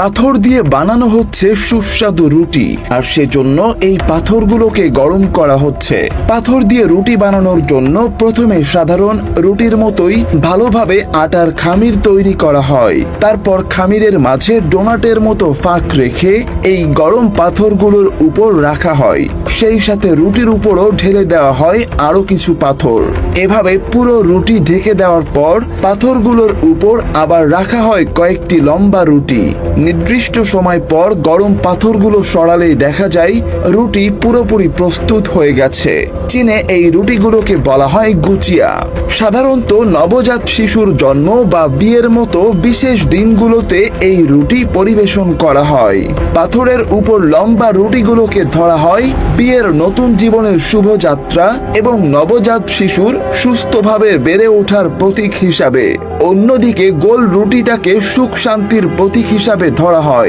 পাথর দিয়ে বানানো হচ্ছে সুস্বাদু রুটি, আর সেজন্য এই পাথরগুলোকে গরম করা হচ্ছে। পাথর দিয়ে রুটি বানানোর জন্য প্রথমে সাধারণ রুটির মতোই ভালোভাবে আটার খামির তৈরি করা হয়। তারপর খামিরের মাঝে ডোনাটের মতো ফাঁক রেখে এই গরম পাথরগুলোর উপর রাখা হয়। সেই সাথে রুটির উপরও ঢেলে দেওয়া হয় আরও কিছু পাথর। এভাবে পুরো রুটি ঢেকে দেওয়ার পর পাথরগুলোর উপর আবার রাখা হয় কয়েকটি লম্বা রুটি। নির্দিষ্ট সময় পর গরম পাথরগুলো সরালেই দেখা যায় রুটি পুরোপুরি প্রস্তুত হয়ে গেছে। চীনে এই রুটিগুলোকে বলা হয় গুচিয়া। সাধারণত নবজাত শিশুর জন্ম বা বিয়ের মতো বিশেষ দিনগুলোতে এই রুটি পরিবেশন করা হয়। পাথরের উপর লম্বা রুটিগুলোকে ধরা হয় বিয়ের নতুন জীবনের শুভযাত্রা এবং নবজাত শিশুর সুস্থভাবে বেড়ে ওঠার প্রতীক হিসাবে। অন্যদিকে গোল রুটিটাকে সুখ শান্তির প্রতীক হিসাবে ধরা হয়।